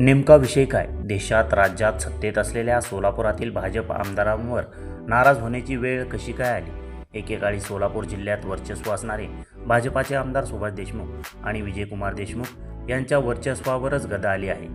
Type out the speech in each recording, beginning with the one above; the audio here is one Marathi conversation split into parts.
नेमका विषय काय? देशात राज्यात सत्तेत असलेल्या सोलापुरातील भाजप आमदारांवर नाराज होण्याची वेळ कशी काय आली? एकेकाळी सोलापूर जिल्ह्यात वर्चस्व असणारे भाजपाचे आमदार सुभाष देशमुख आणि विजयकुमार देशमुख यांच्या वर्चस्वावरच गदा आली आहे.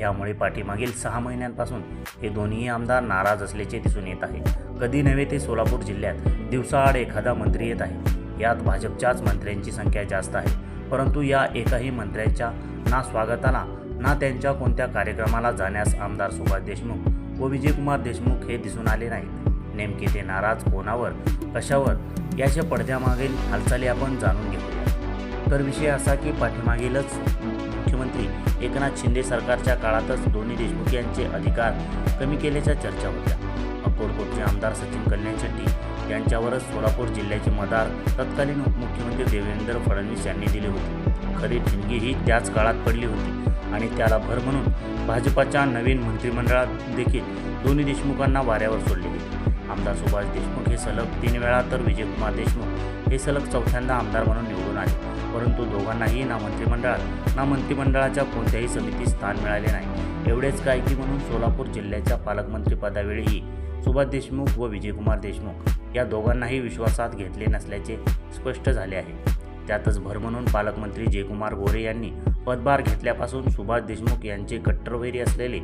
यामुळे पाठीमागील सहा महिन्यांपासून हे दोन्ही आमदार नाराज असल्याचे दिसून येत आहे. कधी नव्हे ते सोलापूर जिल्ह्यात दिवसाआड एखादा मंत्री येत आहे. यात भाजपच्याच मंत्र्यांची संख्या जास्त आहे. परंतु या एकाही मंत्र्याच्या ना स्वागताला ना त्यांच्या कोणत्या कार्यक्रमाला जाण्यास आमदार सुभाष देशमुख व विजयकुमार देशमुख हे दिसून आले नाहीत. नेमके ते नाराज कोणावर कशावर याच्या पडद्यामागील हालचाली आपण जाणून घेऊया तर विषय असा की पाठीमागीलच मुख्यमंत्री एकनाथ शिंदे सरकारच्या काळातच दोन्ही देशमुख यांचे अधिकार कमी केल्याच्या चर्चा होत्या. अक्कोलकोटचे आमदार सचिन कल्याण शेट्टी यांच्यावरच सोलापूर जिल्ह्याचे मदार तत्कालीन उपमुख्यमंत्री देवेंद्र फडणवीस यांनी दिले होते. खरी ठिणगी ही त्याच काळात पडली होती. आणि त्याला भर म्हणून भाजपाच्या नवीन मंत्रिमंडळात देखील दोन्ही देशमुखांना वाऱ्यावर सोडले गेले. आमदार सुभाष देशमुख हे सलग तीन वेळा तर विजयकुमार देशमुख हे सलग चौथ्यांदा आमदार म्हणून निवडून आले. परंतु दोघांनाही ना मंत्रिमंडळात ना मंत्रिमंडळाच्या कोणत्याही समितीत स्थान मिळाले नाही. एवढेच काय की म्हणून सोलापूर जिल्ह्याच्या पालकमंत्रीपदावेळीही सुभाष देशमुख व विजयकुमार देशमुख या दोघांनाही विश्वासात घेतले नसल्याचे स्पष्ट झाले आहे. त्यातच भर म्हणून पालकमंत्री जयकुमार गोरे यांनी पदभार घेतल्यापासून सुभाष देशमुख यांचे कट्टरवैरी असलेले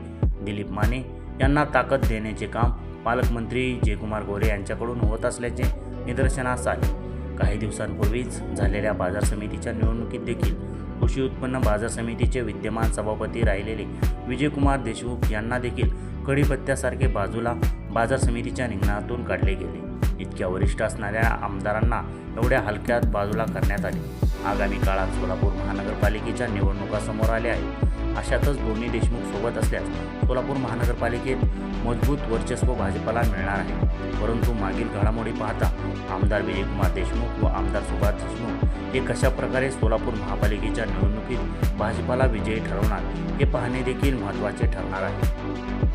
दिलीप माने यांना ताकद देण्याचे काम पालकमंत्री जयकुमार गोरे यांच्याकडून होत असल्याचे निदर्शनास आले. काही दिवसांपूर्वीच झालेल्या बाजार समितीच्या निवडणुकीत देखील कृषी उत्पन्न बाजार समितीचे विद्यमान सभापती राहिलेले विजयकुमार देशमुख यांना देखील कढीपत्त्यासारखे बाजूला बाजार समितीच्या रिंगणातून काढले गेले. इतक्या वरिष्ठ असणाऱ्या आमदारांना एवढ्या हलक्यात बाजूला करण्यात आले. आगामी काळात सोलापूर महानगरपालिकेच्या निवडणुका समोर आल्या आहेत. अशातच दोन्ही देशमुख सोबत असल्यास सोलापूर महानगरपालिकेत मजबूत वर्चस्व भाजपला मिळणार आहे. परंतु मागील घडामोडी पाहता आमदार विजयकुमार देशमुख व आमदार सुभाष देशमुख हे कशा प्रकारे सोलापूर महापालिकेच्या निवडणुकीत भाजपाला विजयी ठरवणार हे पाहणे देखील महत्त्वाचे ठरणार आहे.